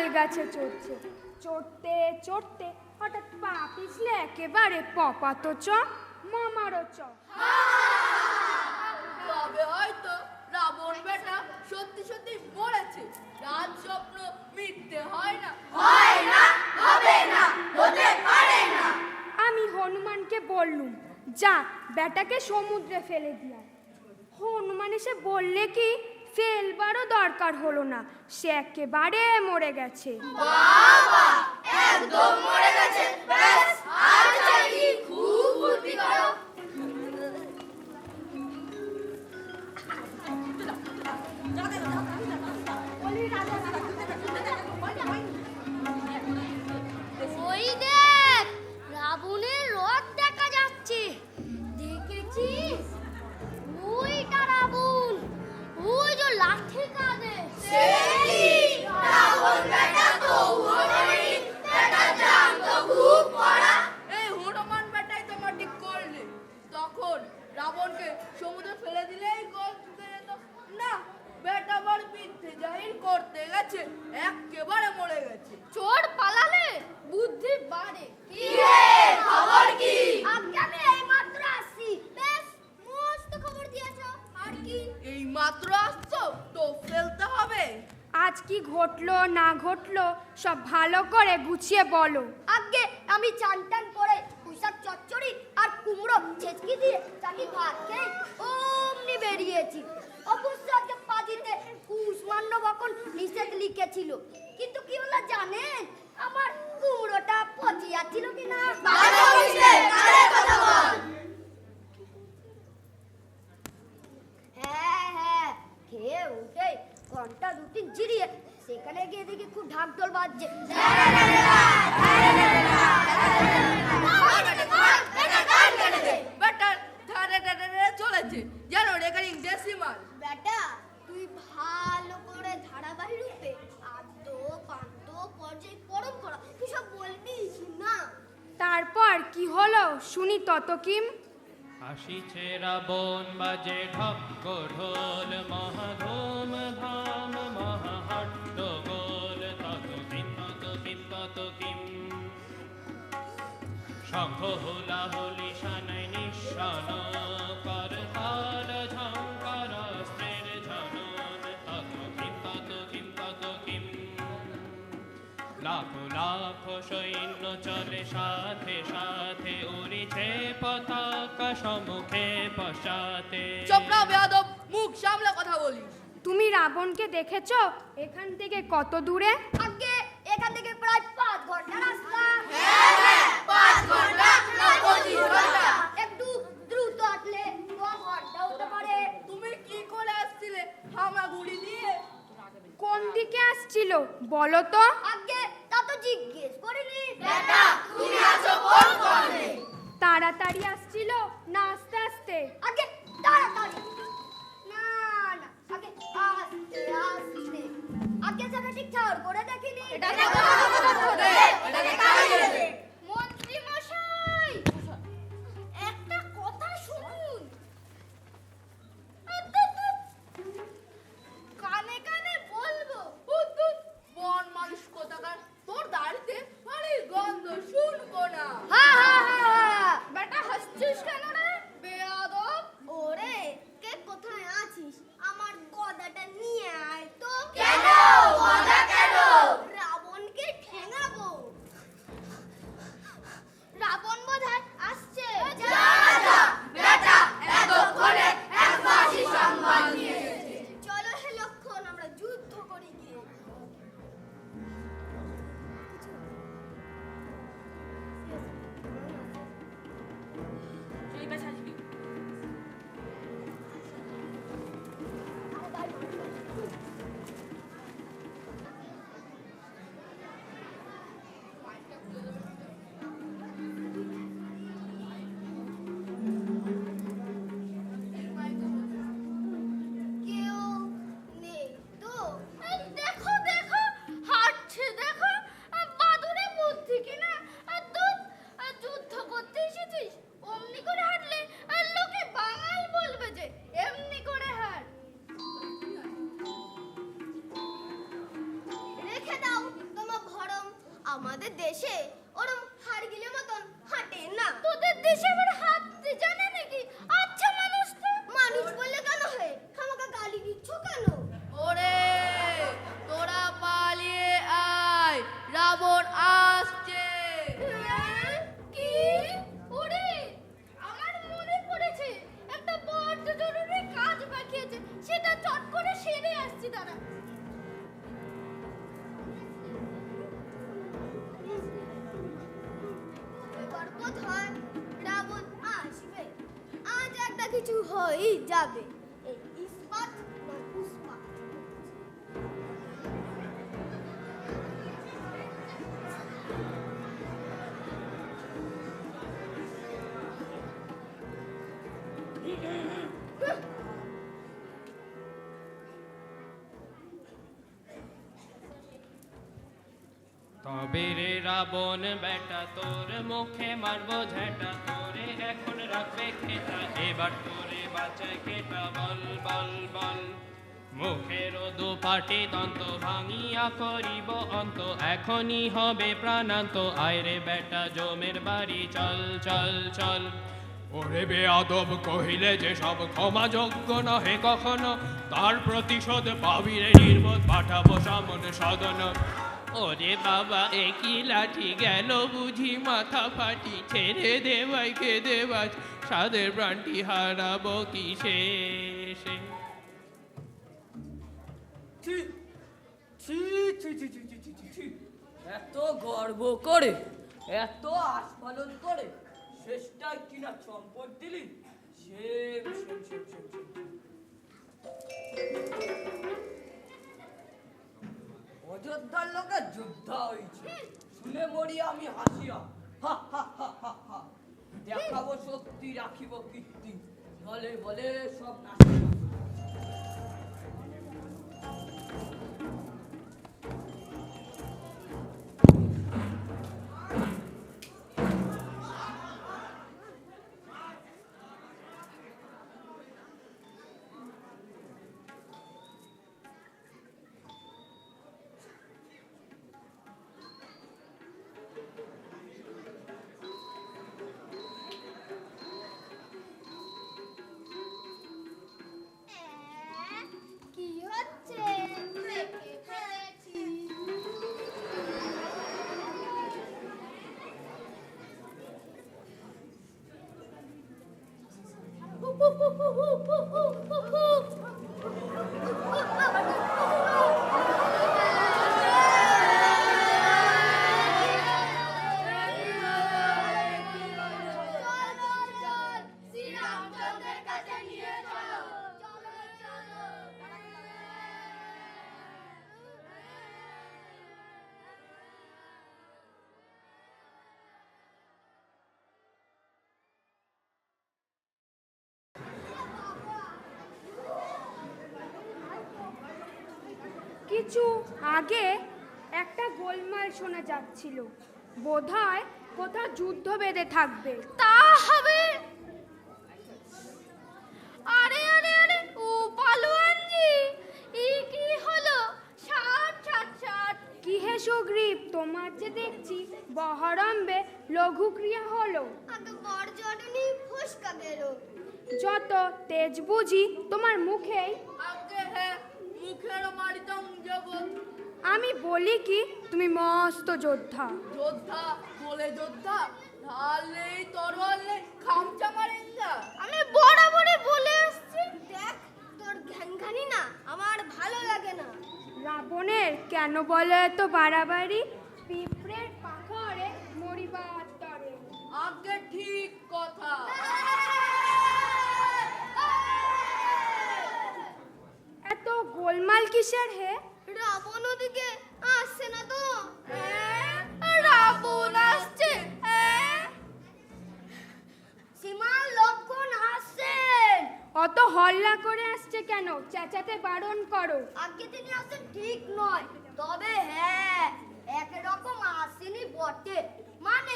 তাল গাছে চড়ছে। চড়তে চড়তে হঠাৎ পা পিছলে একেবারে পপাতো চ মামারও চ। তবে হয়তো রাবণ বেটা সত্যি সত্যি মরেছে। রাত স্বপ্ন মিথ্যে হয় না। আমি হনুমানকে বললুম যা বেটাকে সমুদ্রে ফেলে দিয়া। হনুমান এসে বললে কি ফেলবারও দরকার হলো না। সে একেবারে মরে গেছে। বাবা একদম মরে গেছে। ব্যাস। গুছিয়ে বলো। আগে আমি চান টান করে পুঁইশাক চচ্চড়ি আর কুমড়ো ছেচকি দিয়ে চাকি ভাত খেয়ে অমনি বেরিয়েছি। অবশ্য আজকে পাজিতে কুষ্মান্য বকন নিষেধ লিখেছিল। কিন্তু কি হলো জানেন? আমার কুমড়োটা পচে যাচ্ছিল কিনা? হ্যাঁ হ্যাঁ খেয়ে উঠে ঘণ্টা দু তিন জিরিয়ে সেখানে গিয়ে দেখি খুব ঢাক ঢোল বাজছে বেটা ধারে ধারে ধারে চলেছে যেন রেকর্ডিং ডেসিমাল বেটা তুই ভালো করে ধারাবাহিক রূপে আদ্য পান্ত পর্যায় পরম্পরা তুই সব বলবি না তারপর কি হলো শুনি তত কিম আসিছে রাবণ বাজে ঢক্ক ঢোল মহাধূম ধাম মহাহট্ট শঙ্খ হুলা হুলি শানাই নিঃশন কর তাল ঝঙ্কার অস্ত্রের ঝনন। তত কিম তত কিম তত কিম। লাখো লাখো সৈন্য চলে সাথে সাথে উড়িছে পতাকা সম্মুখে পশ্চাতে। চোপড়া বেয়াদব মুখ সামলে কথা বলিস তুমি রাবণকে দেখেছ? এখান থেকে কত দূরে? আগে এখান থেকে প্রায় পাঁচ ঘণ্টা রাস্তা। একটু দ্রুত হতে পারে। তুমি কি করে আসছিলে? হামাগুড়ি দিয়ে। কোন দিকে আসছিল? বলো তো। আগে তা তো জিজ্ঞেস করিনি। তাড়াতাড়ি আসছিল না আস্তে আস্তে? আগে তাড়াতাড়ি। না না আগে আস্তে আস্তে। আগে যেন ঠিক করে দেখিনি। মন্ত্রী কিছু হয়েই যাবে। তবে রে রাবণ বেটা, তোর মুখে মারবো ঝেটা। তোরে এখন রাখবে খেটা এবার তোরে বাঁচায় খেটা বল বল বল। মুখের দুপাটি দন্ত ভাঙিয়া করিব অন্ত। এখনই হবে প্রাণান্ত। আয়রে বেটা জমের বাড়ি চল চল চল। ওরে বেয়াদব কহিলে যে সব ক্ষমা যোগ্য নহে কখনো? তার প্রতিশোধ পাবি রে নির্বোধ পাঠাবো সামনে সদন। ওরে বাবা একই লাঠি গেল বুঝি? মাথা ফাটি ছেড়ে দেওয়াই কে দেওয়াজ সাধের প্রাণটি হারাব কি শেষে এত গর্ব করে, এত আস্ফলন করে শেষটাই কিনা সম্পদ দিলি? অযোধ্যার লোকের যুদ্ধ হয়েছে। শুনে মরি আমি হাসিয়া। হা হা হা হা হা। দেখাবো শক্তি রাখিব কীর্তি। বলে বলে সব নাচিয়া কিছু আগে একটা গোলমাল শোনা যাচ্ছিল। বোধহয় কোথাও যুদ্ধ বেঁধে থাকবে। তা হবে। আরে আরে আরে ও পালোয়ানজি কি হলো? কি হে সুগ্রীব তোমার যে দেখছি বহরম্বে লঘুক্রিয়া হলো। আগে বড় জটনি ফুসকা যত তেজ বুঝি তোমার মুখেই মুখের মারিতাম জগৎ। আমি বলি কি তুমি মস্ত যোদ্ধা। যোদ্ধা বলে যোদ্ধা ঢাল নেই তরোয়াল খামচা মারেন আমি বরাবরই বলে আসছি। দেখ তোর ঘ্যানঘানি না আমার ভালো লাগে না। রাবণের কেন বলে এত বাড়াবাড়ি? পিঁপড়ের পাখরে মরিবার তরে। আগে ঠিক কথা। গোলমাল কিসের হে? রাবণ ওদিকে আসছে না তো। হ্যাঁ? রাবণ আসছে সীমার লক্ষণ আসছেন অত হল্লা করে আসছে কেন? চেঁচাতে বারণ করো। আগে তিনি আসছেন ঠিক নয় তবে হ্যাঁ একরকম আসেনি বটে। মানে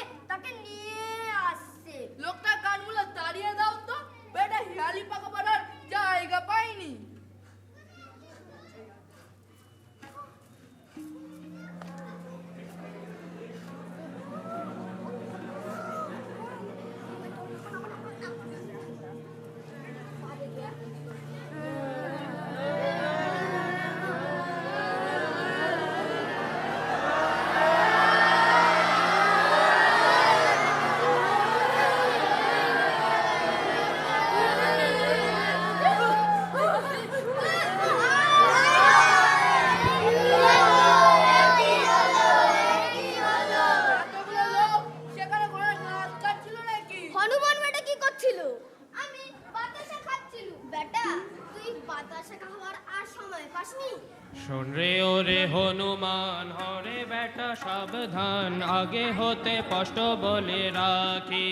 শোন রে ওরে হনুমান, হরে বেটা, সাবধান, আগে হতে স্পষ্ট বলে রাখি।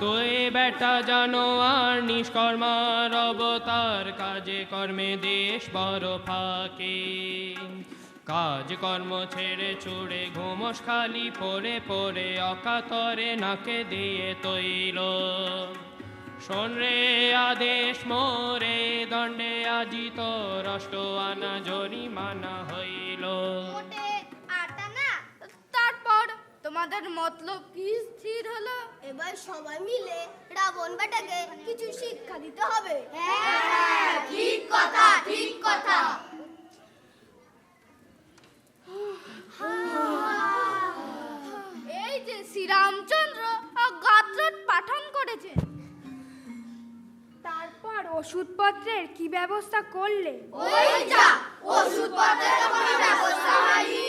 তুই বেটা, জানো আর নিষ্কর্মার অবতার, কাজে কর্মে দেশ বড় ফাঁকি। কাজ কর্ম ছেড়ে ছুড়ে ঘুমস খালি পরে পরে অকাতরে নাকে দিয়ে তৈল। শোন রে আদেশ মোরে দণ্ডে আজিত রষ্ট আনা জরিমানা হইল। তারপর তোমাদের মতলব কি স্থির হলো? এবার সবাই মিলে রাবণ বেটাকে কিছু শিক্ষা দিতে হবে। হ্যাঁ ঠিক কথা ঠিক কথা। এই যে শ্রীরামচন্দ্র গাত্রট পাঠন তারপর ওষুধপত্রের কি ব্যবস্থা করলে? ওই যা ওষুধপত্রের কোনো ব্যবস্থা হয়নি।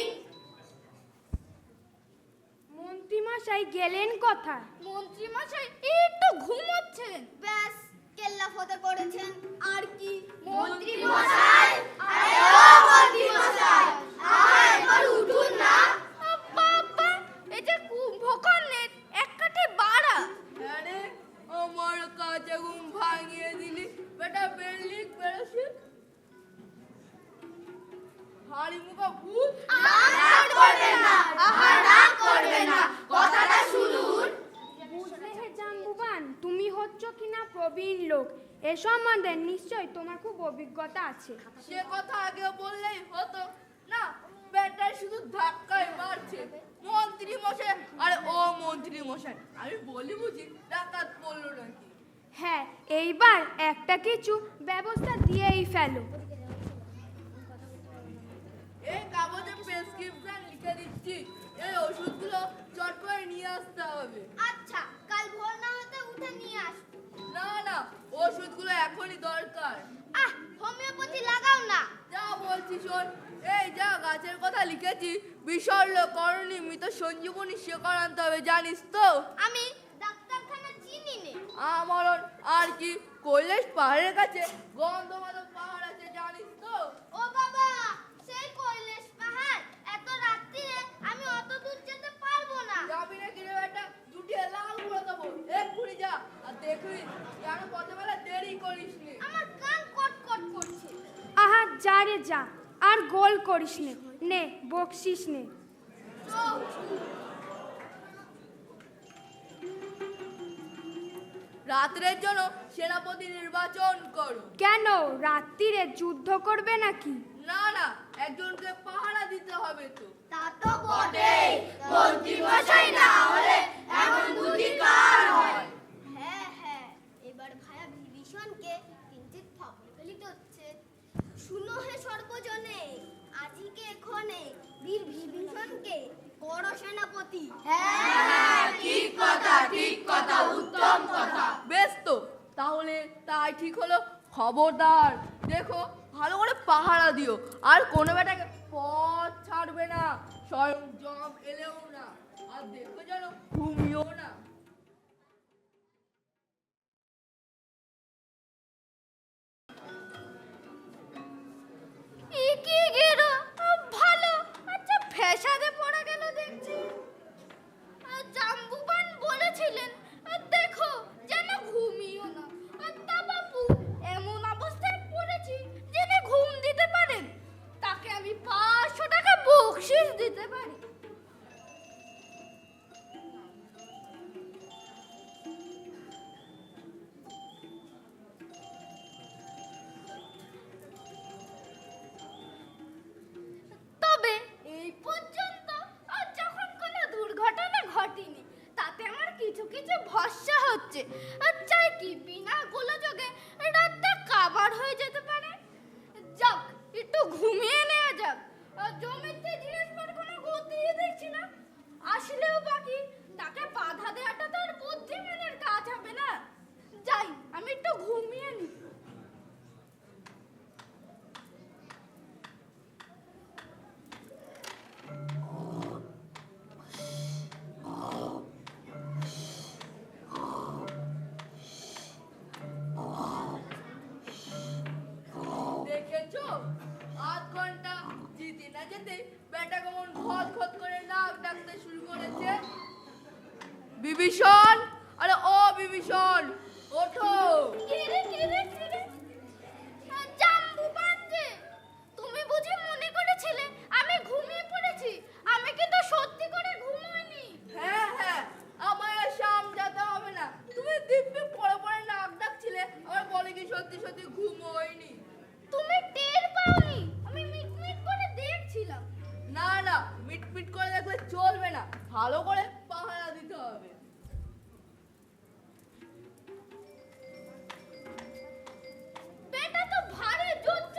মন্ত্রীমশাই গেলেন কথা মন্ত্রীমশাই একটু ঘুমোচ্ছেন ব্যাস কেল্লা ফতে করেছেন আর কি? মন্ত্রী মশাই আরে ও মন্ত্রী মশাই আয় একবার উঠুন। অভিজ্ঞতা আছে। সে কথা আগে বললেই হতো। না বেটা শুধু ধাক্কায় মারছে। মন্ত্রী মশাই আরে ও মন্ত্রী মশাই আমি বলি বুঝি ডাকাত পড়ল নাকি? হ্যাঁ এইবার একটা কিছু ব্যবস্থা দিয়েই ফেলো। এই কাগজে প্রেসক্রিপশন লিখে দিচ্ছি। এই ওষুধগুলো চট করে নিয়ে আসতে হবে। আচ্ছা ওষুধগুলো এখনই দরকার। আহ হোমিওপ্যাথি লাগাও না। যা বলছি শোন এই যা গাছের কথা লিখেছি বিশল্য করণী মৃত সঞ্জীবনী শেখর আনতে হবে জানিস তো? আমি ডাক্তারখানা চিনি নে আমার আর কি কৈলাস পাহাড়ের কাছে গন্ধমাদক পাহাড় আছে জানিস তো? ও বাবা সেই কৈলাস পাহাড় এত রাত্রিরে আমি অত দূর যেতে পারব না। যাবি না কিরে বেটা? দুটি করে দেবো? এক্ষুনি যা আর দেখবি যেন পথে দেরি করিস নি আমার কান কট কট করছে। আহা যা রে যা আর গোল করিস নে নে বকশিস নে। রাত্রের জন্য সেনাপতি নির্বাচন করো। কেন? রাত্রিরে যুদ্ধ করবে নাকি? না না একজনকে পাহারা দিতে হবে তো। তা তো বটেই। মন্ত্রী মশাই না হলে এমন বুদ্ধি কার হয়। হ্যাঁ হ্যাঁ এবার ভায়া বিভীষণকে কিঞ্চিত ফাবলে ফেলিত হচ্ছে শুনো হে সর্বজনে আজিকে এখনে বীর বিভীষণকে বড় সেনাপতি। হ্যাঁ ঠিক কথা ঠিক কথা উত্তম কথা। বেশ তো তাহলে তাই ঠিক হলো। খবরদার দেখো ভালো করে পাহারা দিও। আর কোনো বেটাকে পথ ছাড়বে না, স্বয়ং জব এলেও না। আর দেখো যেন ঘুমিও না। যেতে যেতে বেটা কেমন খত খত করে নাক ডাকতে শুরু করেছে। বিভীষণ! আরে ও বিভীষণ! ওঠো! হ্যাঁ, আমি ঘুমিয়ে পড়েছি? আমি কিন্তু সত্যি করে ঘুমাইনি। হ্যাঁ হ্যাঁ আমায় আর শাম হবে না। তুমি দিব্যি পড়ে পড়ে নাক ডাকছিলে আমার বলে কি সত্যি সত্যি ঘুম হয়নি তুমি টের পাওনি? দেখছিলাম না না, মিটমিট করে দেখলে চলবে না। ভালো করে পাহারা দিতে হবে। বেটা তো ভারী যুদ্ধ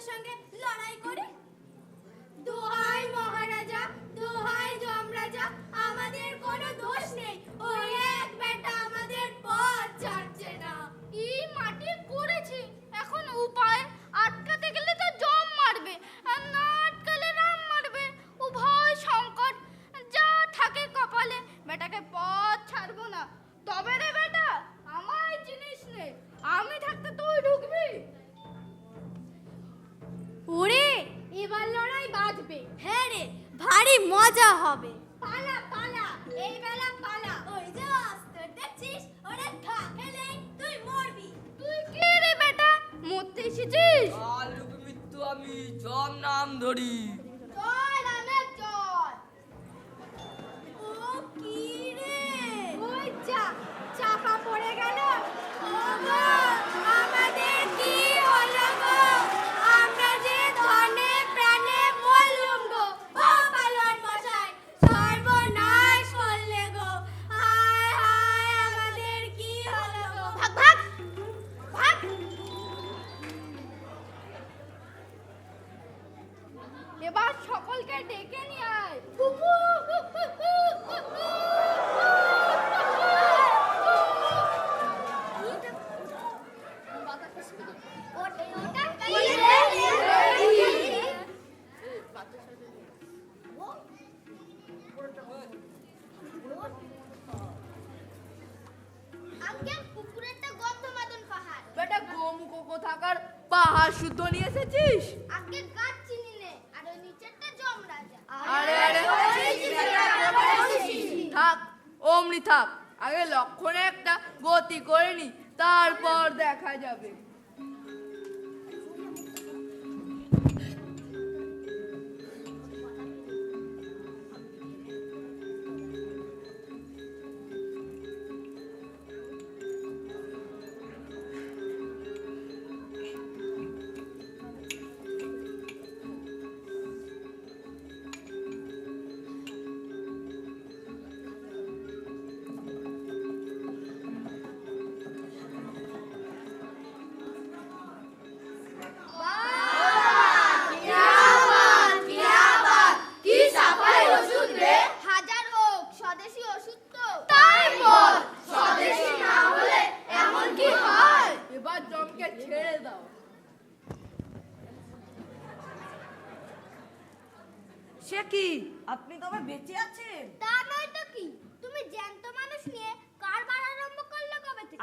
শত্রুর সঙ্গে লড়াই করে? দোহাই মহারাজা, দোহাই যমরাজা, আমাদের কোনো দোষ নেই। ওই এক বেটা আমাদের পথ ছাড়ছে না। এই মাটি করেছি। এখন উপায় হ্যাঁ রে ভারী মজা হবে। পালা পালা এই বেলা পালা। ওই যে অস্ত্র দেখছিস ওরে ঘা খেলে তুই মরবি। তুই কি রে বেটা? মরতে এসেছিস? আর মৃত্যু আমি জম নাম ধরি।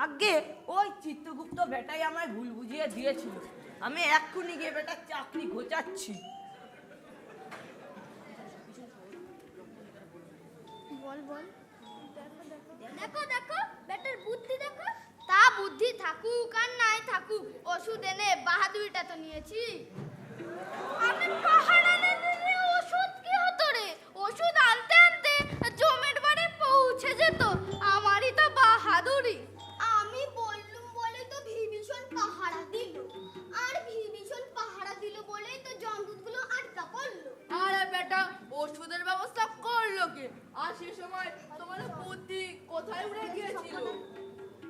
আগে ওই চিত্রগুপ্ত বেটাই আমায় ভুল বুঝিয়ে দিয়েছিল। আমি এক্ষুনি গিয়ে বেটার চাকরি ঘোচাচ্ছি। বল বল। দেখো দেখো, বেটার বুদ্ধি দেখো। তা বুদ্ধি থাকুক আর নাই থাকুক, ওষুধ এনে বাহাদুরিটা তো নিয়েছি। ওষুধ কি হতো রে? ওষুধ আনতে আনতে জমের বাড়ি পৌঁছে যেত। আরে বেটা ওষুধের ব্যবস্থা করল কে? আর সে সময় তোমার বুদ্ধি কোথায় উড়ে গিয়েছিল?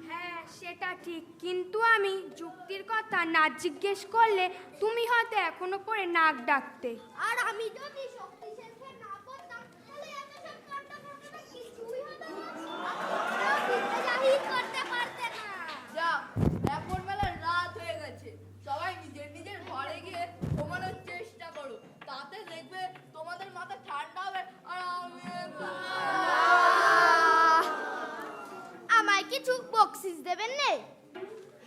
হ্যাঁ সেটা ঠিক। কিন্তু আমি যুক্তির কথা না জিজ্ঞেস করলে তুমি হয়তো এখনও পরে নাক ডাকতে। আর আমি যদি শক্তিশালী দেবেন নে?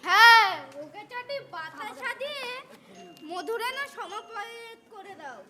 হ্যাঁ ওকে চাটি বাতাসা দিয়ে মধুরে না করে দাও।